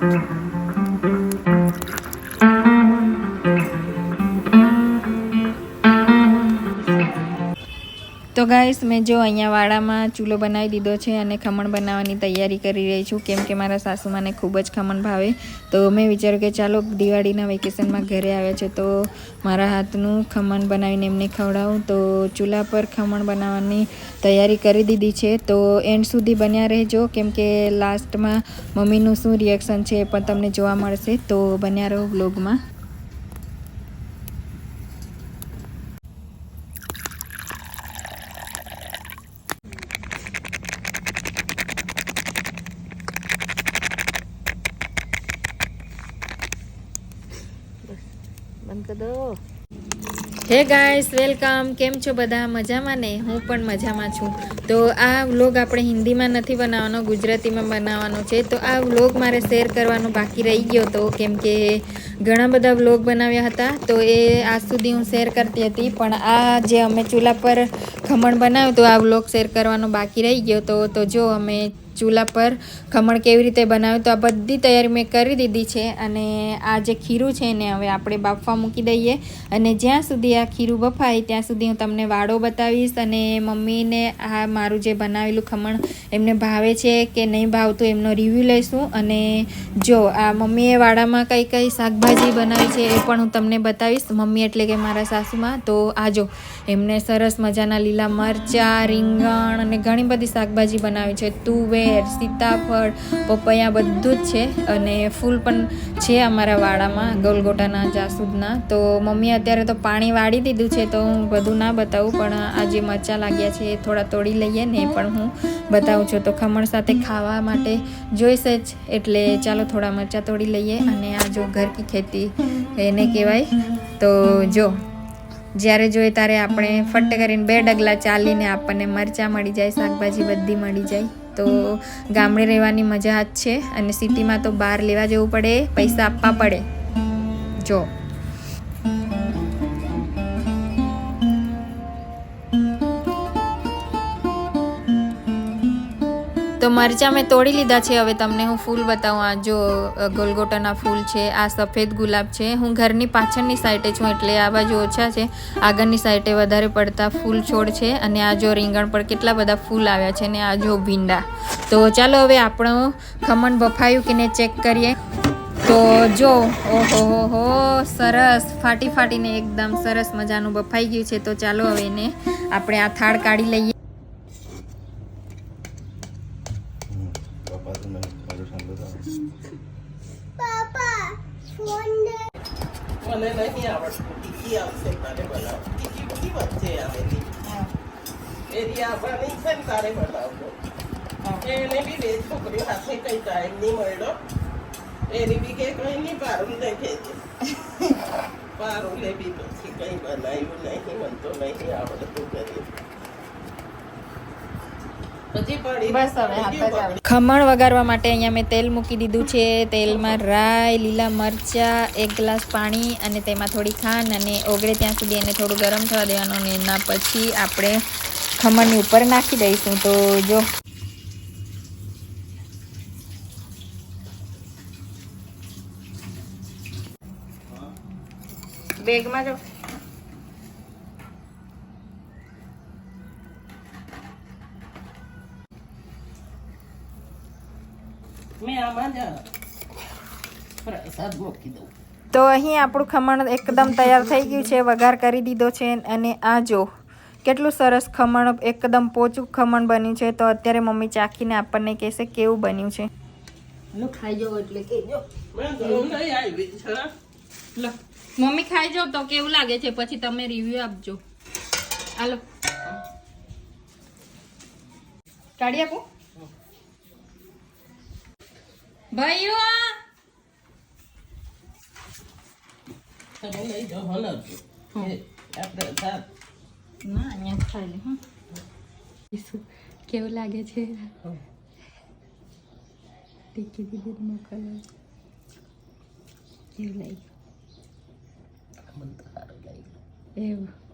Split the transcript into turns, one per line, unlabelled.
Mm-hmm. તો guys મેં જો અહીંયા વાડામાં ચૂલો બનાવી દીધો છે અને ખમણ બનાવવાની તૈયારી કરી રહી છું, કેમ કે મારા સાસુમાને ખૂબ જ ખમણ ભાવે. તો મેં વિચાર્યું કે ચાલો દિવાળીના વેકેશનમાં ઘરે આવ્યા છે, તો મારા હાથનું ખમણ બનાવીને એમને ખવડાવું. તો ચૂલા પર ખમણ બનાવવાની તૈયારી કરી દીધી છે. તો એન્ડ સુધી બન્યા રહેજો, કેમ કે લાસ્ટમાં મમ્મીનું શું રિએક્શન છે એ પણ તમને જોવા મળશે. તો બન્યા રહો બ્લોગમાં
બંધ કરી દો.
હે ગાઈસ, વેલકમ. કેમ છો બધા? મજામાં ને? હું પણ મજામાં છું. તો આ વ્લોગ આપણે હિન્દીમાં નથી બનાવવાનો, ગુજરાતીમાં બનાવવાનો છે. તો આ વ્લોગ મારે શેર કરવાનો બાકી રહી ગયો હતો કેમ કે ઘણા બધા વ્લોગ બનાવ્યા હતા. તો એ આજ સુધી હું શેર કરતી હતી, પણ આ જે અમે ચૂલા પર ખમણ બનાવ્યું તો આ વ્લોગ શેર કરવાનો બાકી રહી ગયો હતો તો જો અમે ચૂલા પર ખમણ કેવી રીતે બનાવ્યું તો આ બધી તૈયારી મેં કરી દીધી છે અને આ જે ખીરું છે ને હવે આપણે બાફવા મૂકી દઈએ અને જ્યાં સુધી આ ખીરું બફાય ત્યાં સુધી હું તમને વાડો બતાવીશ અને મમ્મીને આ મારું જે બનાવેલું ખમણ એમને ભાવે છે કે નહીં ભાવતું એમનો રિવ્યૂ લઈશું અને જો આ મમ્મીએ વાડામાં કઈ કઈ શાકભાજી બનાવી છે એ પણ હું તમને બતાવીશ. મમ્મી એટલે કે મારા સાસુમાં. તો આ જો, એમને સરસ મજાના લીલા મરચાં, રીંગણ અને ઘણી બધી શાકભાજી બનાવી છે. તુવેર સીતાફળ, પપૈયા બધું જ છે અને ફૂલ પણ છે અમારા વાડામાં, ગોલગોટાના, જાસૂદના. તો મમ્મી અત્યારે તો પાણી વાળી દીધું છે, તો હું બધું ના બતાવું, પણ આ જે મરચાં લાગ્યા છે એ થોડા તોડી લઈએ ને એ પણ હું બતાવું છું. તો ખમણ સાથે ખાવા માટે જોઈશે જ, એટલે ચાલો થોડા મરચાં તોડી લઈએ અને આ જો ઘર કી ખેતી એને કહેવાય. તો જો, જ્યારે જોઈએ ત્યારે આપણે ફટ કરીને બે ડગલા ચાલીને આપણને મરચાં મળી જાય, શાકભાજી બધી મળી જાય. તો ગામડે રહેવાની મજા જ છે અને સિટીમાં તો બહાર લેવા જવું પડે, પૈસા આપવા પડે. જો. તો મરચાં મેં તોડી લીધા છે. હવે તમને હું ફૂલ બતાવું. આ જો ગોલગોટાના ફૂલ છે, આ સફેદ ગુલાબ છે. હું ઘરની પાછળની સાઈડે છું એટલે આ બાજુ ઓછા છે. આગળની સાઈડે વધારે પડતા ફૂલ છોડ છે અને આ જો રીંગણ પર કેટલા બધા ફૂલ આવ્યા છે ને આ જો ભીંડા. તો ચાલો હવે આપણું ખમણ બફાયું કે ને ચેક કરીએ. તો જો, ઓહો, હો હો, સરસ. ફાટી ફાટીને એકદમ સરસ મજાનું બફાઈ ગયું છે. તો ચાલો હવે એને આપણે આ થાળ કાઢી લઈએ
પપ્પા તો મને મારું સાંભળતા
મને નહીં આવડતું. ટીકી આવશે તારે બનાવ ટીકી બધી વચ્ચે આવેલી એરી આવવાની છે ને તારે બનાવજો એને બી બે છોકરીઓ સાથે કઈ ટાઈમ નહીં મળ્યો. એની બી કે કઈ નહીં પારું દેખે છે. પારું લે બી પછી કઈ બનાવ્યું નહીં મને તો નહીં આવડતું કરી
ખમણ વગાડવા માટે અહીંયા મેં તેલ મૂકી દીધું છે. તેલમાં રાઈ, લીલા મરચાં, એક ગ્લાસ પાણી અને તેમાં થોડી ખાંડ અને ઓગળે ત્યાં સુધી એને થોડું ગરમ થવા દેવાનું અને પછી આપણે ખમણની ઉપર નાખી દઈશું. તો જો. બેગમાં જો.
મેં આમાં જ પ્રસાદ મૂકી દઉં.
તો અહીં આપણું ખમણ એકદમ તૈયાર થઈ ગયું છે વઘાર કરી દીધો છે અને આ જો કેટલું સરસ ખમણ એકદમ પોચું ખમણ બન્યું છે તો અત્યારે મમ્મી ચાખીને આપણને કહેશે કેવું બન્યું છે. મમ્મી ખાઈ જાઓ તો કેવું લાગે છે પછી તમે રિવ્યુ આપજો. હાલો. કાઢી આપું. ભાઈઓ! ના કેવું લાગે છે? ટીકી દીધી મોકલો કેવું લાગ્યું?
મને લાગ્યું.
એવું.